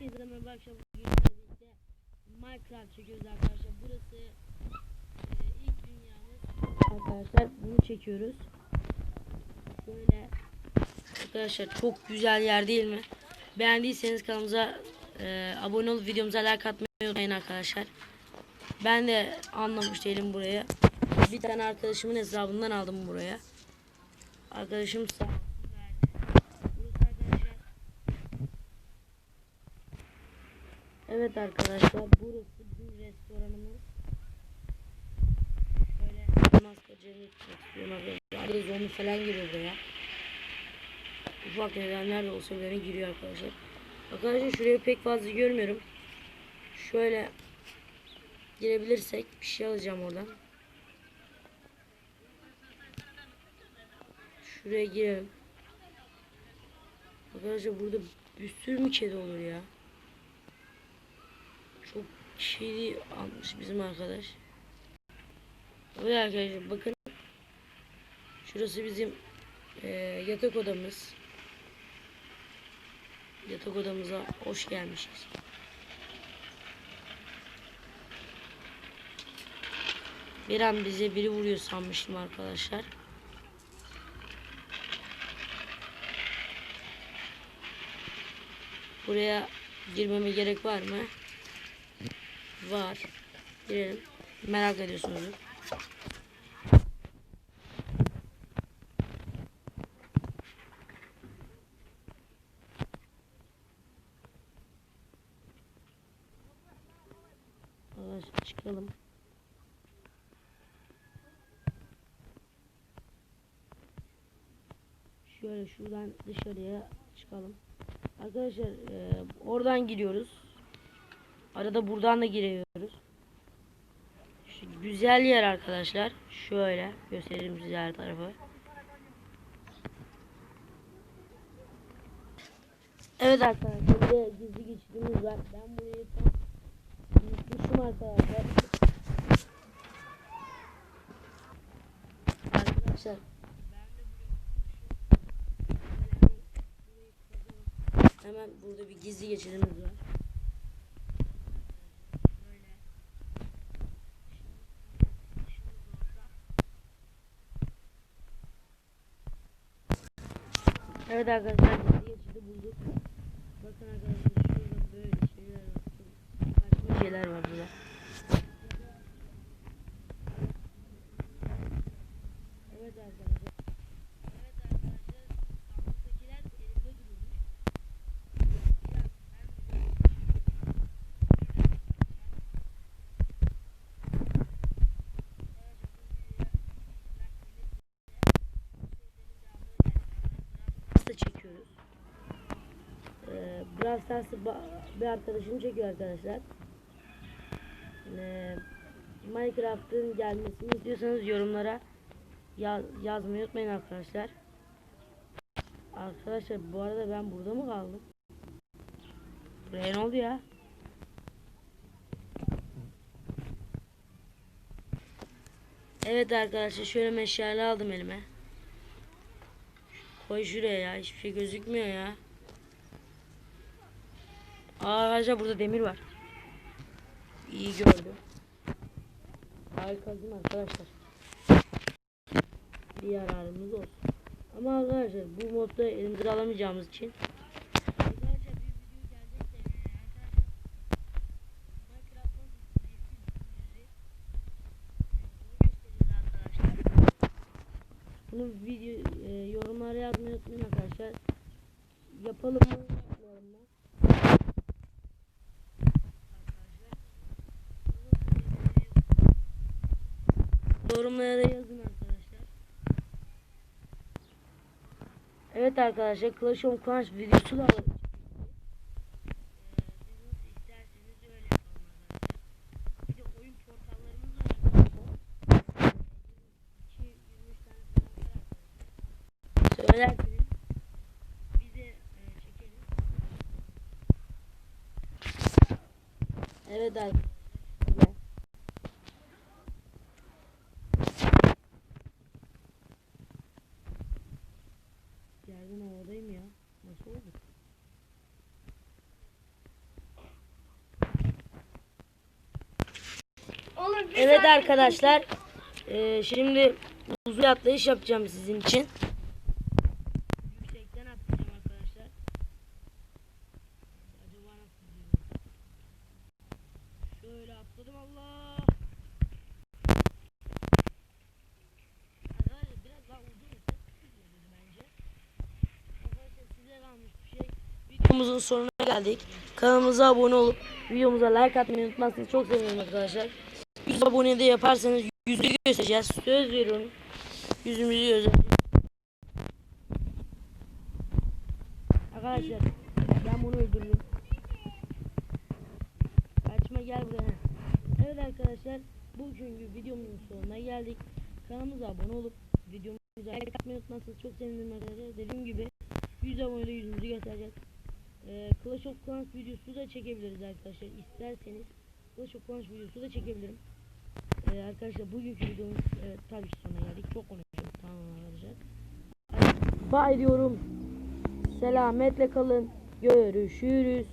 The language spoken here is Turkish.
Herkese merhaba akşam birlikte Minecraft çekiyoruz arkadaşlar. Burası e, ilk dünyamız. Arkadaşlar bunu çekiyoruz. Böyle arkadaşlar çok güzel yer değil mi? Beğendiyseniz kanalımıza e, abone olup videomuza like atmayı unutmayın arkadaşlar. Ben de anlamış değilim buraya. Bir tane arkadaşımın hesabından aldım buraya. Arkadaşım sağ olsun verdi. Burası arkadaşlar Evet arkadaşlar burası bizim restoranımız. Şöyle maskacını istiyorum arkadaşlar. Arada zombi falan giriyor buraya. Ufak nedenler de olsa bile giriyor arkadaşlar. Arkadaşlar şurayı pek fazla görmüyorum. Şöyle girebilirsek bir şey alacağım oradan. Şuraya girelim. Arkadaşlar burada bir sürü mü kedi olur ya? Kedi almış bizim arkadaş. Evet arkadaşlar bakın. Şurası bizim eee, yatak odamız. Yatak odamıza hoş gelmişiz. Bir an bize biri vuruyor sanmıştım arkadaşlar. Buraya girmeme gerek var mı? Var. Girelim. Merak ediyorsunuz. Çıkalım. Şöyle şuradan dışarıya çıkalım. Arkadaşlar e, oradan giriyoruz. Arada buradan da giriyoruz. Şu güzel yer arkadaşlar. Şöyle göstereyim size her tarafı. Evet arkadaşlar bir de gizli geçidimiz var. Ben burayı tam arkadaşlar. Arkadaşlar Hemen burada bir gizli geçidimiz var. Evet arkadaşlar gizli geçidi bulduk. Bakın arkadaşlar şurada böyle şeyler var. Saçma şeyler var burada. Evet arkadaşlar. Evet arkadaşlar. Sandıktakiler elimde durmuş. da çekiyoruz. Ba- bir arkadaşım çekiyor arkadaşlar. Ee, Minecraft'ın gelmesini istiyorsanız yorumlara ya- yazmayı unutmayın arkadaşlar. Arkadaşlar bu arada ben burada mı kaldım? Buraya ne oldu ya? Evet arkadaşlar şöyle meşale aldım elime. Koy şuraya ya. Hiçbir şey gözükmüyor ya. Arkadaşlar burada demir var. İyi gördüm. Harika değil mi arkadaşlar? Bir yararımız olsun. Ama arkadaşlar bu modda elimize alamayacağımız için. Bunu video e, yorumlara yazmayı unutmayın arkadaşlar. Yapalım? Yorumlara yazın arkadaşlar. Evet arkadaşlar Clash of Clans videosu da alalım. Siz nasıl isterseniz öyle yapalım arkadaşlar. Bir de oyun portallarımız var arkadaşlar. 2 23 tane falan var arkadaşlar. Söylerseniz biz de e, çekeriz. Evet arkadaşlar. Güzel. Yerden havadayım ya. Nasıl oldu? Evet arkadaşlar. Ee, şimdi uzun atlayış yapacağım sizin için. Yüksekten atlayacağım arkadaşlar. Acaba nasıl gidiyor? Şöyle atladım Allah. Arkadaşlar biraz daha uzun bence. Arkadaşlar size kalmış bir şey. Videomuzun sonuna geldik. Kanalımıza abone olup videomuza like atmayı unutmazsanız çok sevinirim arkadaşlar. 100 abone de yaparsanız yüzü göstereceğiz. Söz veriyorum. Yüzümüzü göstereceğiz. Arkadaşlar ben bunu öldürürüm. Kaçma gel buraya. Evet arkadaşlar bugünkü videomuzun sonuna geldik. Kanalımıza abone olup videomuza like atmayı unutmazsanız çok sevinirim arkadaşlar. Dediğim gibi 100 abone yüzümüzü göstereceğiz. Ee, Clash of Clans videosu da çekebiliriz arkadaşlar. İsterseniz Clash of Clans videosu da çekebilirim. Ee, arkadaşlar bugünkü videomuz evet, tabii ki sonuna geldik. Çok konuşuyoruz. Tamam arkadaşlar. Bay diyorum. Selametle kalın. Görüşürüz.